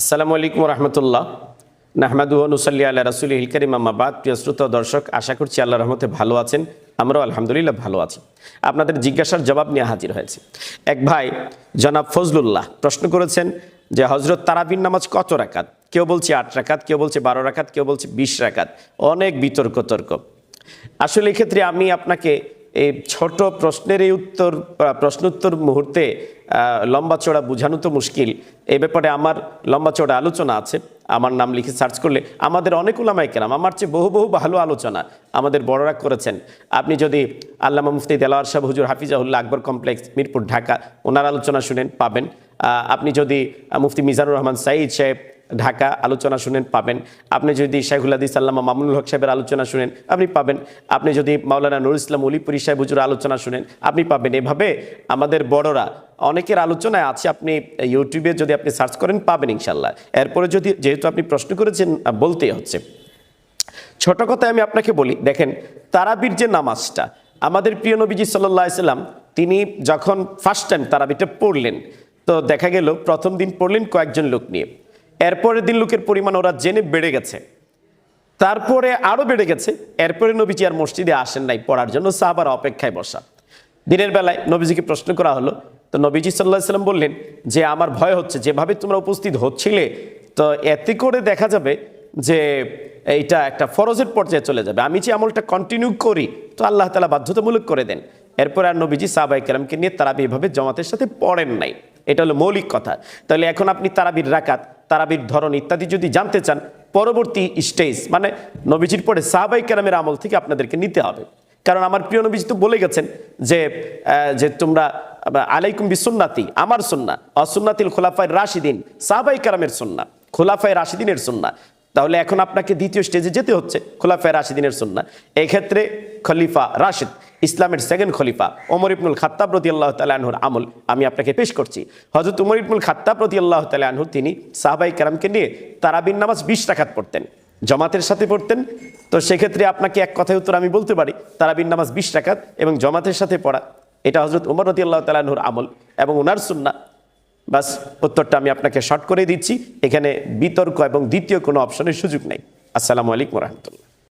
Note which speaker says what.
Speaker 1: আসসালামু আলাইকুম রহমতুল্লাহ নাহমাদু নুসাল্লি আল্লাহ রসুল হিল করিম আম্মাবাদ প্রিয় শ্রোতা দর্শক, আশা করছি আল্লাহ রহমতে ভালো আছেন। আমরাও আলহামদুলিল্লাহ ভালো আছি। আপনাদের জিজ্ঞাসার জবাব নিয়ে হাজির হয়েছে। এক ভাই, জনাব ফজলুল্লাহ, প্রশ্ন করেছেন যে হজরত তারাবিন নামাজ কত রাকাত? কেউ বলছে আট রাকাত, কেউ বলছে বারো রাকাত, কেউ বলছে বিশ রাকাত। অনেক বিতর্ক তর্ক আসলে এক্ষেত্রে আমি আপনাকে এই ছোট প্রশ্নের এই উত্তর প্রশ্নোত্তর মুহূর্তে লম্বা চড়া বোঝানো তো মুশকিল। এই ব্যাপারে আমার লম্বা চড়া আলোচনা আছে। আমার নাম লিখে সার্চ করলে আমাদের অনেক উলামাই কেরাম, আমার চেয়ে বহু বহু ভালো আলোচনা আমাদের বড়রা করেছেন। আপনি যদি আল্লামা মুফতি দেলাওয়ার সাহেব হুজুর হাফিজাহুল্লাহ আকবর কমপ্লেক্স, মিরপুর, ঢাকা, ওনার আলোচনা শুনেন, পাবেন। আপনি যদি মুফতি মিজানুর রহমান সাইদ সাহেব ঢাকা আলোচনা শুনেন, পাবেন। আপনি যদি শাইখুল হাদিস আল্লামা মামুনুল হক সাহেবের আলোচনা শুনেন, আপনি পাবেন। আপনি যদি মাওলানা নুরুল ইসলাম উলিপুরি সাহেব হুজুর আলোচনা শুনেন, আপনি পাবেন। এভাবে আমাদের বড়রা, অনেকের আলোচনায় আছে, আপনি ইউটিউবে যদি আপনি সার্চ করেন, পাবেন ইনশাল্লাহ এরপরে যদি, যেহেতু আপনি প্রশ্ন করেছেন, বলতেই হচ্ছে। ছোট কথায় আমি আপনাকে বলি, দেখেন, তারাবির যে নামাজটা, আমাদের প্রিয় নবীজি সাল্লাহ সাল্লাম, তিনি যখন ফার্স্ট টাইম তারাবিটা পড়লেন, তো দেখা গেল, প্রথম দিন পড়লেন কয়েকজন লোক নিয়ে। এরপরের দিন লোকের পরিমাণ ওরা জেনে বেড়ে গেছে। তারপরে আরও বেড়ে গেছে। এরপরে নবীজি আর মসজিদে আসেন নাই পড়ার জন্য, সাহাবার অপেক্ষায় বসা। দিনের বেলায় নবীজিকে প্রশ্ন করা হলো, তো নবীজি সাল্লাহ সাল্লাম বললেন যে, আমার ভয় হচ্ছে, যেভাবে তোমরা উপস্থিত হচ্ছিলে, তো এতে করে দেখা যাবে যে, এইটা একটা ফরজের পর্যায়ে চলে যাবে। আমি যে আমলটা কন্টিনিউ করি, তো আল্লাহ তালা বাধ্যতামূলক করে দেন। এরপর আর নবীজি সাহাবাই কেরামকে নিয়ে তারা এইভাবে জমাতের সাথে পড়েন নাই। এটা হলো মৌলিক কথা। তাহলে এখন আপনি তারাবির রাকাত, তারাবির ধরন ইত্যাদি যদি জানতে চান, পরবর্তী স্টেজ মানে নবীজির পরে সাহাবাই কেরামের আমল থেকে আপনাদেরকে নিতে হবে। কারণ আমার প্রিয় নবীজি তো বলে গেছেন যে যে তোমরা আলাইকুম বিসুন্নাতি, আমার সুন্না অসুন্নাতিল খোলাফায় রাশিদিন, সাহাবাই কেরামের সুন্না খোলাফায় রাশিদিনের সুন্না তাহলে এখন আপনাকে দ্বিতীয় স্টেজে যেতে হচ্ছে, খোলাফায় রাশিদিনের সুন্না এক্ষেত্রে খলিফা রাশিদ, ইসলামের সেকেন্ড খলিফা, ওমর ইবনুল খাত্তাব রতি আল্লাহ তালাহুর আমল আমি আপনাকে পেশ করছি। হজরত উমর ইবনুল খাত্তাব রতি আল্লাহ তালাহু তিনি সাহাবাই কারামকে নিয়ে তারাবিন নামাজ বিশ টাকাত পড়তেন, জমাতের সাথে পড়তেন। তো সেক্ষেত্রে আপনাকে এক কথায় উত্তর আমি বলতে পারি তারাবিন নামাজ বিশ টাকাত এবং জমাতের সাথে পড়া, এটা হজরত উমর রতি আল্লাহ তালাহুর আমল এবং ওনার সুন্না বাস, উত্তরটা আমি আপনাকে শর্ট করে দিচ্ছি। এখানে বিতর্ক এবং দ্বিতীয় কোনো অপশনের সুযোগ নেই। আসসালামু আলাইকুম রহমতুল্লাহ।